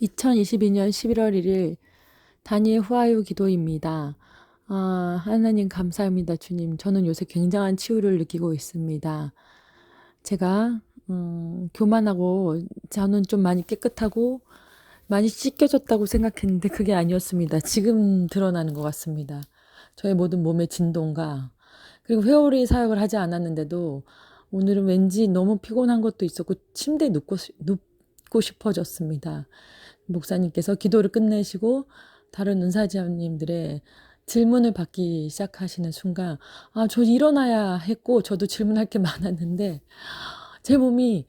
2022년 11월 1일 다니엘 후아유 기도입니다. 아, 하나님 감사합니다, 주님. 저는 요새 굉장한 치유를 느끼고 있습니다. 제가 음, 교만하고 저는 좀 많이 깨끗하고 많이 씻겨졌다고 생각했는데 그게 아니었습니다. 지금 드러나는 것 같습니다. 저의 모든 몸의 진동과 그리고 회오리 사역을 하지 않았는데도 오늘은 왠지 너무 피곤한 것도 있었고 침대에 눕고, 눕 고 싶어졌습니다. 목사님께서 기도를 끝내시고 다른 은사자님들의 질문을 받기 시작하시는 순간 아, 저 일어나야 했고 저도 질문할 게 많았는데 제 몸이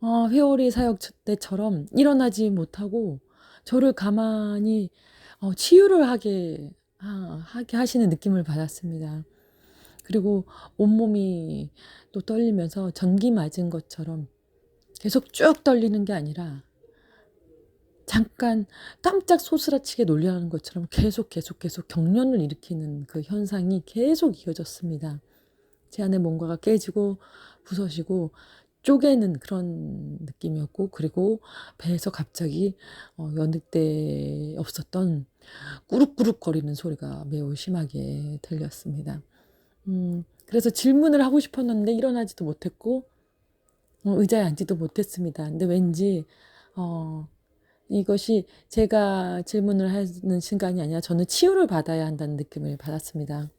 어, 회오리 사역 때처럼 일어나지 못하고 저를 가만히 어, 치유를 하게 아, 하게 하시는 느낌을 받았습니다. 그리고 온몸이 또 떨리면서 전기 맞은 것처럼 계속 쭉 떨리는 게 아니라 잠깐 깜짝 소스라치게 놀라는 것처럼 계속 계속 계속 경련을 일으키는 그 현상이 계속 이어졌습니다. 제 안에 뭔가가 깨지고 부서지고 쪼개는 그런 느낌이었고 그리고 배에서 갑자기 어, 여느 때 없었던 꾸룩꾸룩 거리는 소리가 매우 심하게 들렸습니다. 음, 그래서 질문을 하고 싶었는데 일어나지도 못했고 어, 의자에 앉지도 못했습니다. 근데 왠지 어, 이것이 제가 질문을 하는 순간이 아니라 저는 치유를 받아야 한다는 느낌을 받았습니다.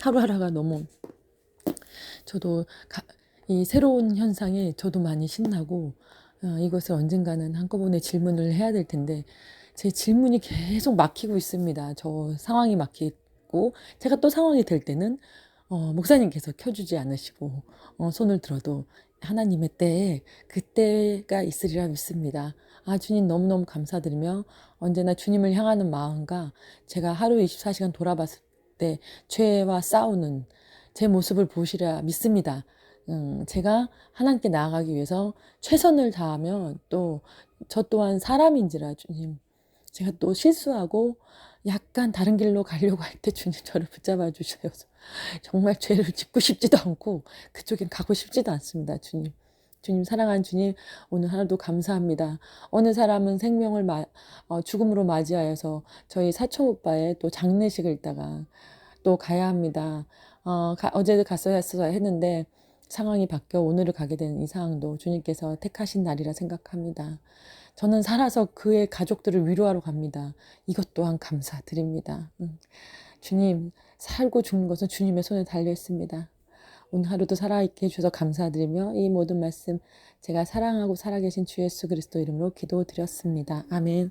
하루하루가 너무 저도 가, 이 새로운 현상에 저도 많이 신나고 어, 이것을 언젠가는 한꺼번에 질문을 해야 될 텐데 제 질문이 계속 막히고 있습니다. 저 상황이 막히고 제가 또 상황이 될 때는 어, 목사님께서 켜주지 않으시고 어, 손을 들어도 하나님의 때에 그때가 있으리라 믿습니다. 아 주님 너무너무 감사드리며 언제나 주님을 향하는 마음과 제가 하루 24시간 돌아봤을 때 죄와 싸우는 제 모습을 보시리라 믿습니다. 음, 제가 하나님께 나아가기 위해서 최선을 다하면 또 저 또한 사람인지라 주님 제가 또 실수하고 약간 다른 길로 가려고 할 때 주님 저를 붙잡아 주셔서 정말 죄를 짓고 싶지도 않고 그쪽엔 가고 싶지도 않습니다 주님. 주님 사랑하는 주님 오늘 하루도 감사합니다. 어느 사람은 생명을 마, 어, 죽음으로 맞이하여서 저희 사촌 오빠의 또 장례식을 있다가 또 가야 합니다. 어, 가, 어제도 갔어야 했는데 상황이 바뀌어 오늘을 가게 된 이 상황도 주님께서 택하신 날이라 생각합니다. 저는 살아서 그의 가족들을 위로하러 갑니다. 이것 또한 감사드립니다. 음. 주님, 살고 죽는 것은 주님의 손에 달려 있습니다. 오늘 하루도 살아있게 해주셔서 감사드리며 이 모든 말씀 제가 사랑하고 살아계신 주 예수 그리스도 이름으로 기도드렸습니다. 아멘.